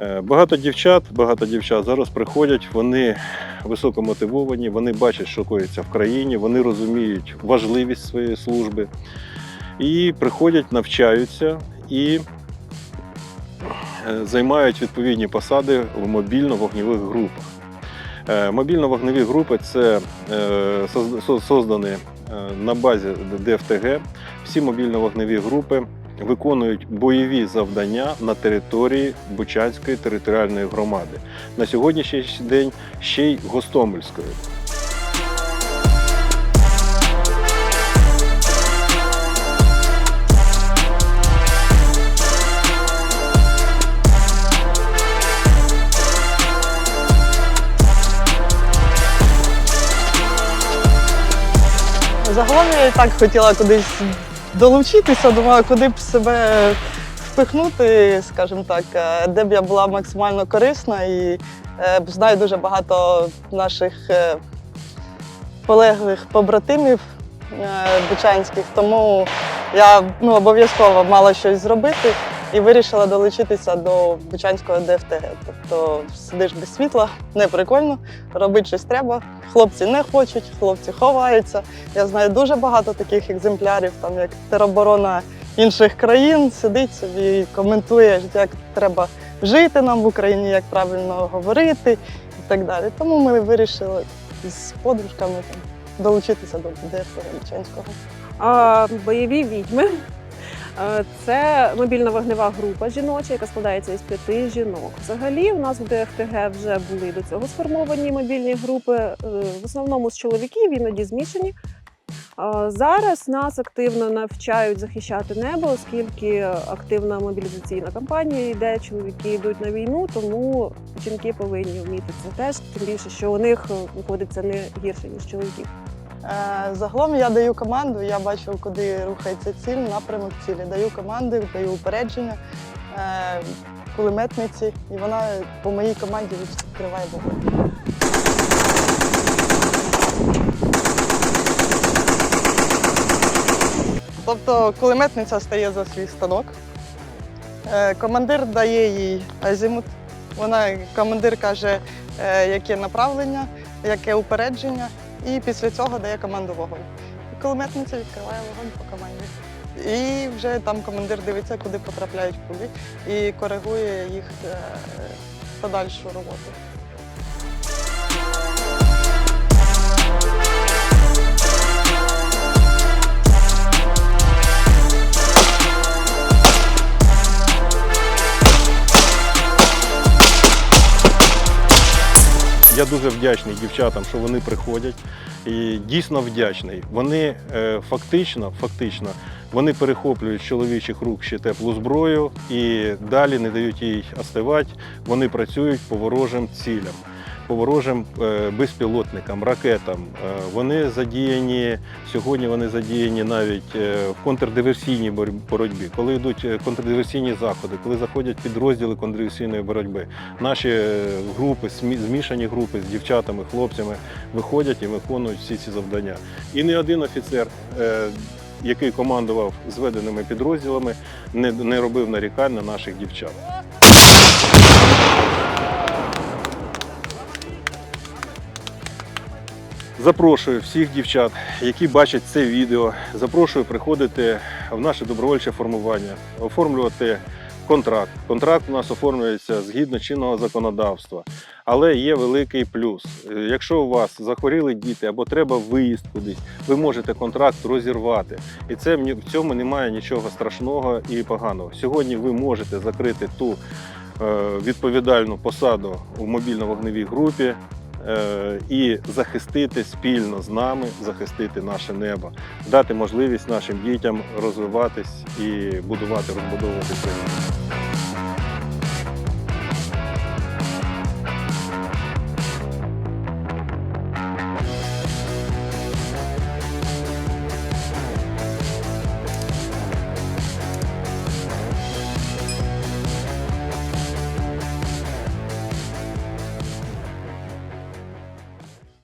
Е, Багато дівчат, багато дівчат зараз приходять, вони високомотивовані, вони бачать, що коїться в країні, вони розуміють важливість своєї служби і приходять, навчаються і е, займають відповідні посади в мобільно-вогневих групах. Е, Мобільно-вогневі групи це е, созда- со- создані е, на базі ДФТГ. Всі мобільно-вогневі групи виконують бойові завдання на території Бучанської територіальної громади. На сьогоднішній день ще й Гостомельської. Загалом я і так хотіла кудись долучитися, думаю, куди б себе впихнути, скажімо так, е, де б я була максимально корисна. І е, знаю дуже багато наших е, полеглих побратимів бучанських, тому я ну, обов'язково мала щось зробити і вирішила долучитися до Бучанського ДФТГ. Тобто сидиш без світла, не прикольно, робити щось треба. Хлопці не хочуть, хлопці ховаються. Я знаю дуже багато таких екземплярів, там як тероборона інших країн, сидить собі і коментує, як треба жити нам в Україні, як правильно говорити і так далі. Тому ми вирішили з подружками там, долучитися до ДФТГ Бучанського. А, бойові відьми. Е, Це мобільна вогнева група жіноча, яка складається із п'яти жінок. Взагалі, у нас в ДФТГ вже були до цього сформовані мобільні групи, е, в основному з чоловіків, іноді змішані. Зараз нас активно навчають захищати небо, оскільки активна мобілізаційна кампанія йде, чоловіки йдуть на війну, тому жінки повинні вміти це теж, тим більше, що у них е, виходить це не гірше, ніж чоловіків. Е, Загалом я даю команду, я бачу, куди рухається ціль, напрямок цілі. Даю команди, даю упередження е, кулеметниці, і вона по моїй команді відкриває вогонь. Тобто кулеметниця стає за свій станок. Е, Командир дає їй азімут. Вона командир каже, яке направлення, яке упередження, і після цього дає команду вогонь. Кулеметниця відкриває вогонь по команді. І вже там командир дивиться, куди потрапляють кулі, і коригує їх е, подальшу роботу. Я дуже вдячний дівчатам, що вони приходять. І дійсно вдячний. Вони е, фактично, фактично, вони перехоплюють з чоловічих рук ще теплу зброю і далі не дають їй остивати. Вони працюють по ворожим цілям, по ворожим е, безпілотникам, ракетам. Е, вони задіяні сьогодні. Вони задіяні навіть е, в контрдиверсійній бор- боротьбі, коли йдуть контрдиверсійні заходи, коли заходять підрозділи контрдиверсійної боротьби. Наші групи, змішані групи з дівчатами, хлопцями виходять і виконують всі ці завдання. І не один офіцер, який командував зведеними підрозділами, не, не робив нарікань на наших дівчат. Запрошую всіх дівчат, які бачать це відео. Запрошую приходити в наше добровольче формування, оформлювати контракт. Контракт у нас оформлюється згідно чинного законодавства. Але є великий плюс. Якщо у вас захворіли діти або треба виїзд кудись, ви можете контракт розірвати. І це в цьому немає нічого страшного і поганого. Сьогодні ви можете закрити ту е, відповідальну посаду у мобільно-вогневій групі. Е, І захистити спільно з нами, захистити наше небо, дати можливість нашим дітям розвиватись і будувати, розбудовувати країну.